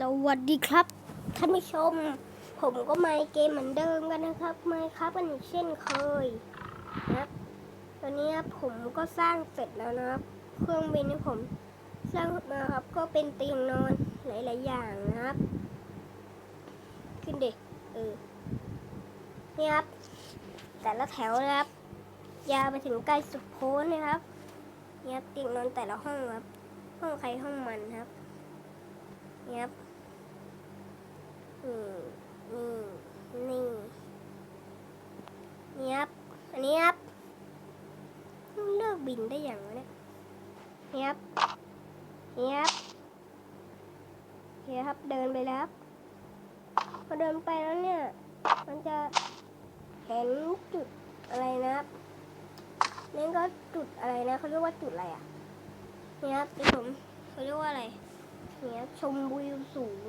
สวัสดีครับท่านผู้ชม ผมก็มาเกมเหมือนเดิมกันนะครับมาครับกันอีกเช่นเคยนะครับตอนนี้ผมก็สร้างเสร็จแล้วนะครับ เครื่องบินที่ผมสร้างมาครับก็เป็นเตียงนอนหลาย ๆ อย่างนะครับ ขึ้นเด็กเออนี่ครับ แต่ละแถวนะครับ ยาวไปถึงใกล้สุดโพ้นนะครับนี่ครับเตียงนอนแต่ละห้องครับห้องใครห้องมันครับนี่ครับ นี่นี่ นี่ นี่ครับ อันนี้ครับเลิกบินได้อย่างเนี่ยนี่ครับ นี่ครับโอเคครับ เดินไปแล้วครับพอเดินไปแล้วเนี่ย มันจะเห็นจุดอะไรนะครับนี่ก็จุดอะไรนะเขาเรียกว่าจุดอะไรอะนี่ครับที่ผมเขาเรียกว่าอะไรเนี่ยชมวิวสูง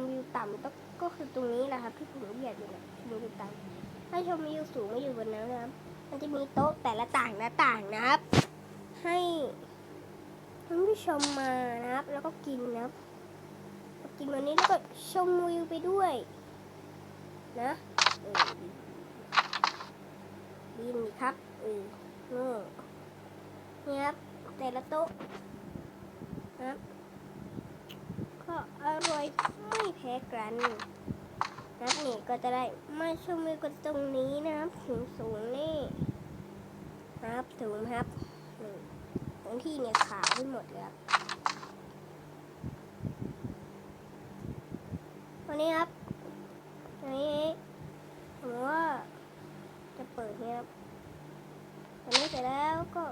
มวิวต่ำก็ก็คือตรงนี้แหละครับที่ผมเหยียดอยู่นี่ยชมวิวต่ำถ้าชมวิวสูงไม่อยู่บนนั้นนะครับ มันจะมีโต๊ะแต่ละต่างหน้าต่างนะครับ ให้ท่านผู้ชมมานะครับ แล้วก็กินนะครับกินวันนี้แล้วก็ชมวิวไปด้วย นะเออบินครับเออเนี่ครับแต่ละโต๊ะนะครับ ก็อร่อยไม่แพ้กันนะครับนี่ก็จะได้มาชมวิวกันตรงนี้นะครับสูงสูงนี่นะครับสูงครับตรงที่เนี่ยขาวไปหมดเลยครับวันนี้ครับวันนี้ผมว่าจะเปิดเนี่ยครับวันนี้เสร็จแล้วก็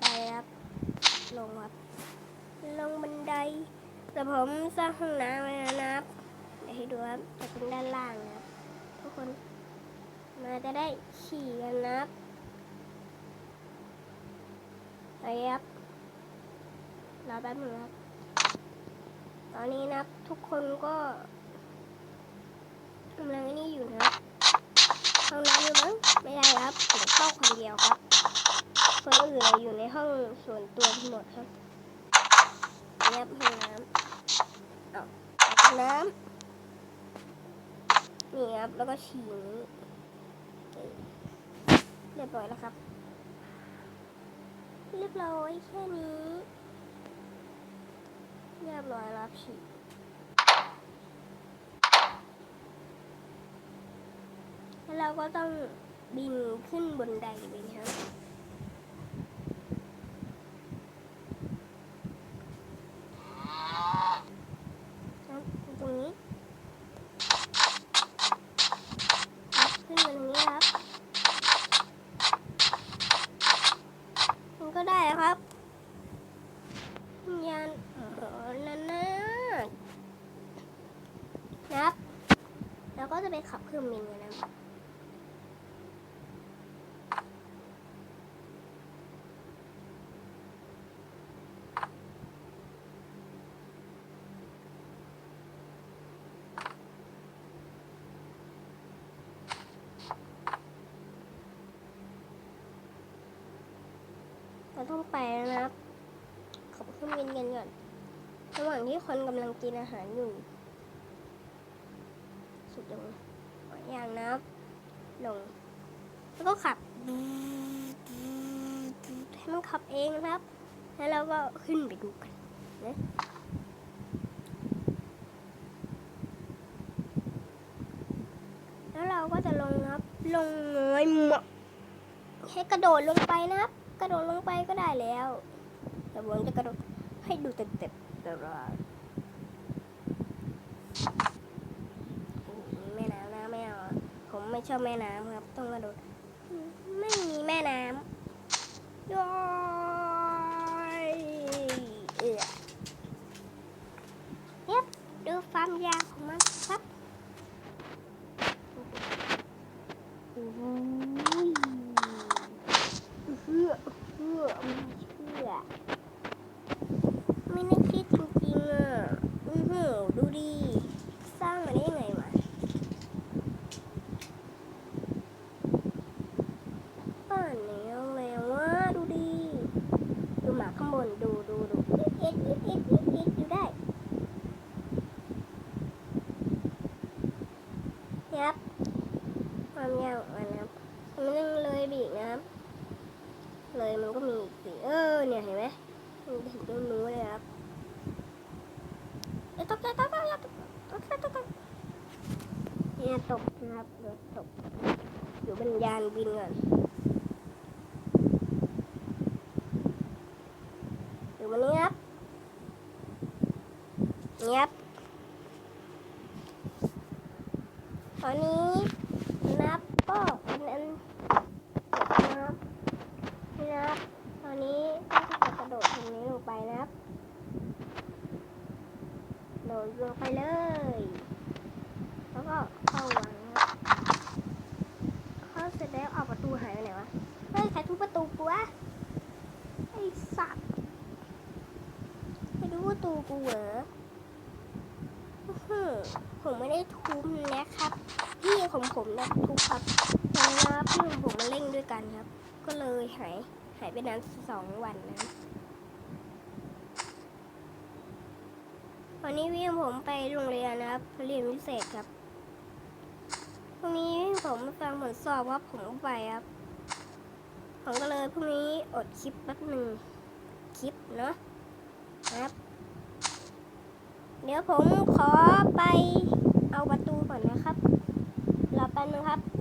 ไปครับลงครับลงบันได แต่ผมสร้างห้องน้ำไว้แล้วนะครับเดี๋ยวให้ดูครับจะเป็นด้านล่างนะครับทุกคนมาจะได้ฉี่กันนะครับไปครับรอแป๊บหนึงครับ ตอนนี้นะครับทุกคนก็กำลังนี่อยู่นะห้องน้ำอยู่มั้งไม่ได้ครับผมเข้าคนเดียวครับ คนอื่นอยู่ในห้องส่วนตัวทั้งหมดครับเนี่ยครับห้องน้ำ เอาอาบ น้ำนี่ครับ แล้วก็ฉี่เรียบร้อยแล้วครับ เรียบร้อยแค่นี้ เรียบร้อยแล้วฉี่แล้วเราก็ต้องบินขึ้นบนไดไปนะครับตรงนี้ครับขึ้นมาตรงนี้ครับ มันก็ได้แล้วครับยานเออนั่นนะนะครับ แล้ว ก็จะไปขับเครื่องบินกันนะเราต้องไปแล้วนะครับขับเครื่องบินกันก่อนระหว่างที่คนกำลังกินอาหารอยู่ สุดลงอย่างนะครับลง แล้วก็ขับให้มันขับเองนะครับ แล้วเราก็ขึ้นไปดูกันนะแล้วเราก็จะลงนะครับ ลงเงยหมดให้กระโดดลงไปนะครับ กระโดดลงไปก็ได้แล้วแต่ผมจะกระโดดให้ดูเต็มๆตลอดแม่น้ำนะไม่เอาอะผม ไม่ชอบแม่น้ำครับ ต้องกระโดด ไม่มีแม่น้ำย้อยเอือเย็บดูความยาวของมันครับโอ้โห เชื่อเชื่อไม่เชื่อไม่น่าเชื่อจริงๆอะอือหือดูดิ สร้างมาได้ยังไงวะบ้านแนวแล้ววะดูดิ ดูหมาข้างบนดูดูดูเอ็ดเอ็ดเอ็ดเอ็ดเอ็ดเอ็ดดูได้ เลยมันก็มีสีเออเนี่ยเห็นไหมมันเห็นตรงนู้นเลยครับเอ้ตกใจตกใจตกใจตกใจตกใจเนี่ยตกนะครับเดี๋ยวตกอยู่บนยานบินก่อนอยู่บนนี้ครับเงียบตอนนี้นับก็เป็นอันนับ นับตอนนี้ก็จะกระโดดตรงนี้ลงไปนะครับโดดลงไปเลย แล้วก็เข้าวางเข้าเสร็จแล้วเอาประตูหายไปไหนวะ เฮ้ยใครทุบประตูกูวะไอสัตว์ไปดูประตูกูเหรออื้อหือผมไม่ได้ทุบนะครับ พี่ของผมนะทุกครับแล้วพี่ของผมมาเล่นด้วยกันครับ ก็เลยหาย หายไปนานสองวันนะวันนี้พี่งผมไปโรงเรียนนะครับเรียนพิเศษครับพรุ่งนี้ผมฟังผลสอบว่าผมไปครับ ผมก็เลยพรุ่งนี้อดคลิปแป๊บหนึ่งคลิปเนาะนะครับ เดี๋ยวผมขอไปเอาประตูก่อนนะครับรอแป๊บนึงครับ